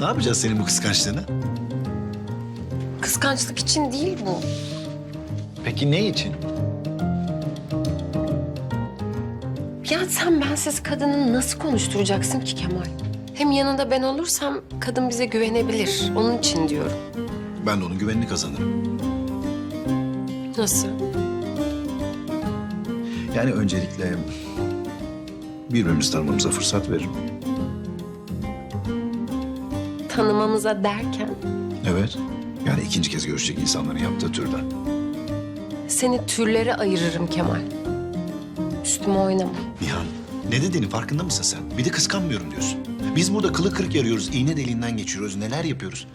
Ne yapacağız senin bu kıskançlığını? Kıskançlık için değil bu. Peki ne için? Ya sen bensiz kadını nasıl konuşturacaksın ki Kemal? Hem yanında ben olursam kadın bize güvenebilir. Onun için diyorum. Ben de onun güvenini kazanırım. Nasıl? Yani öncelikle birbirimizi tanımamıza fırsat veririm. Tanımamıza derken Evet. Yani ikinci kez görüşecek insanların yaptığı türden. seni türlere ayırırım Kemal. Üstüme oynama. Nihan, ne dediğini farkında mısın sen? Bir de kıskanmıyorum diyorsun. Biz burada kılı kırk yarıyoruz, iğne deliğinden geçiyoruz, neler yapıyoruz.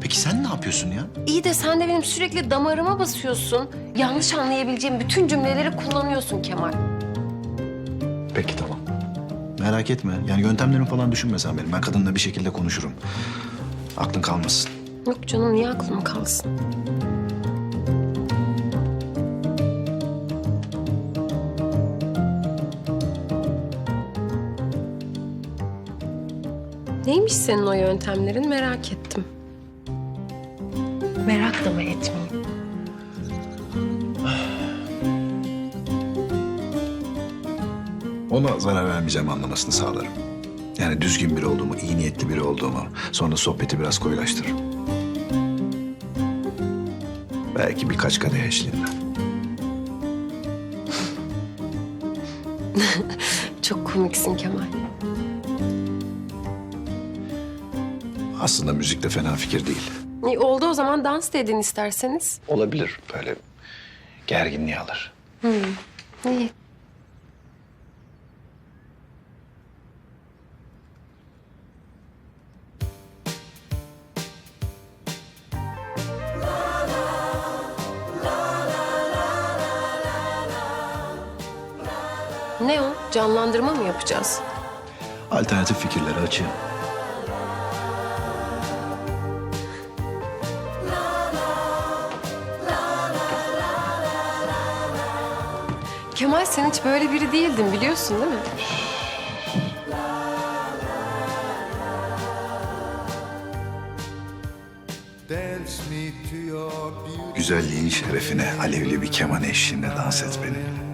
Peki sen ne yapıyorsun ya? İyi de sen de benim sürekli damarıma basıyorsun. Yanlış anlayabileceğim bütün cümleleri kullanıyorsun Kemal. Peki tamam. Merak etme. Yani yöntemlerimi falan düşünme sen benim. Ben kadınla bir şekilde konuşurum. Aklın kalmasın. Yok canım niye aklım kalsın? Neymiş senin o yöntemlerin merak ettim. Merak da mı etmeyeyim? Ona zarar vermeyeceğim anlamasını sağlarım. Yani düzgün biri olduğumu, iyi niyetli biri olduğumu, sonra sohbeti biraz koyulaştırırım. Belki birkaç kadeh eşliğinde. Çok komiksin Kemal. Aslında müzik de fena fikir değil. İyi, oldu o zaman dans da edin isterseniz. Olabilir. Böyle gerginliği alır. İyi. Ne o? Canlandırma mı yapacağız? Alternatif fikirleri açayım. Kemal sen hiç böyle biri değildin biliyorsun değil mi? Güzelliğin şerefine alevli bir keman eşliğinde dans et beni.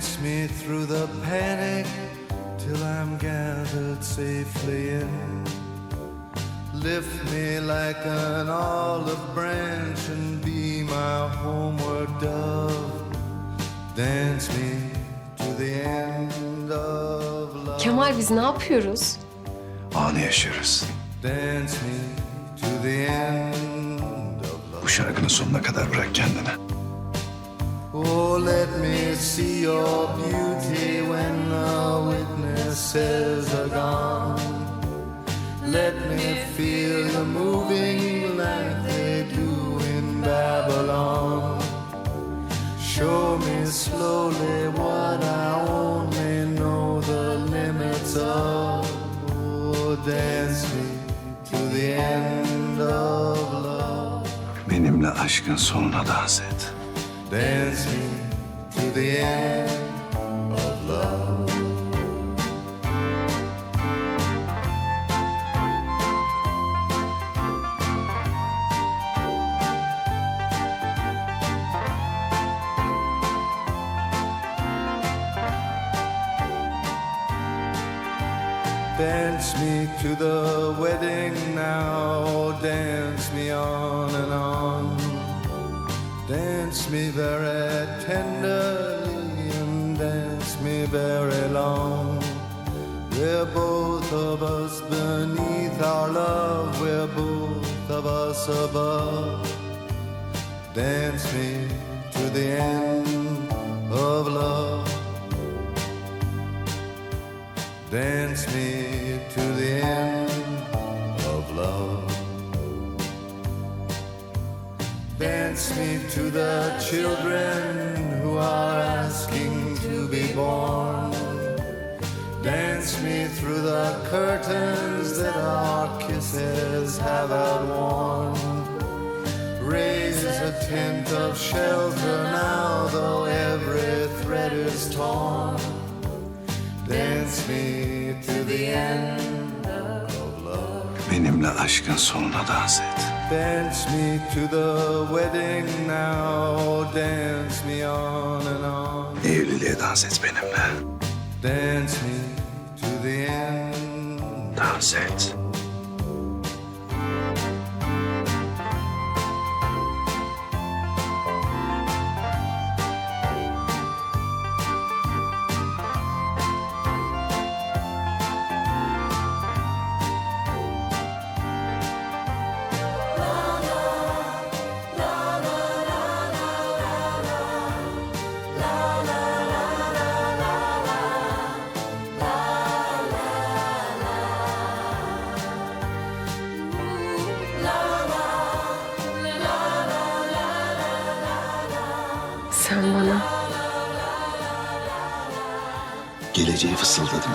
Dance me through the panic till I'm gathered safely in. Lift me like an olive branch and be my homeward dove. Dance me to the end of love. Kemal biz ne yapıyoruz? Anı yaşıyoruz. Dance me to the end of love. Bu şarkının sonuna kadar bırak kendini. Oh, let me see your beauty when the witnesses are gone. Let me feel you moving like they do in Babylon. Show me slowly what I only know the limits of. Oh, dance me to the end of love. Benimle aşkın sonuna dans et. Dance me to the end of love. Dance me to the wedding now, dance me on and on. Dance me very tenderly and dance me very long. We're both of us beneath our love, we're both of us above. Dance me to the end of love. Dance me to the end Dance me to the children who are asking to be born. Dance me through the curtains that our kisses have outworn. Raise a tent of shelter now, though every thread is torn. Dance me to the end of love. Benimle aşkın sonuna dans et. Dance me to the wedding now. Dance me on and on. Evliliğe dans et benimle. Dance me to the end. Dans et. Sen bana Geleceği fısıldadım.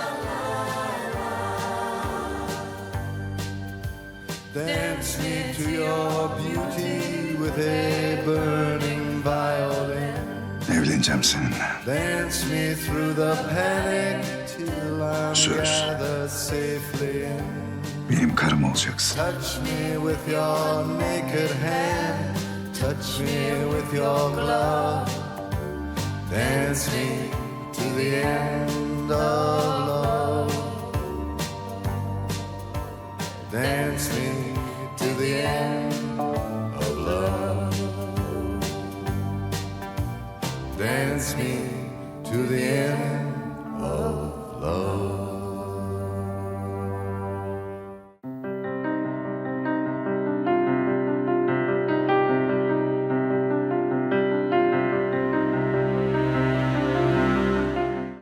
Dance me to your beauty with a burning violin. Evleneceğim seninle. Dance me through the panic till I'm Söz. safely in. Benim karım olacaksın. Touch me with your naked hand. Touch me with your glove. dancing to the end of love. Dance me to the end of love. Dance me to the end.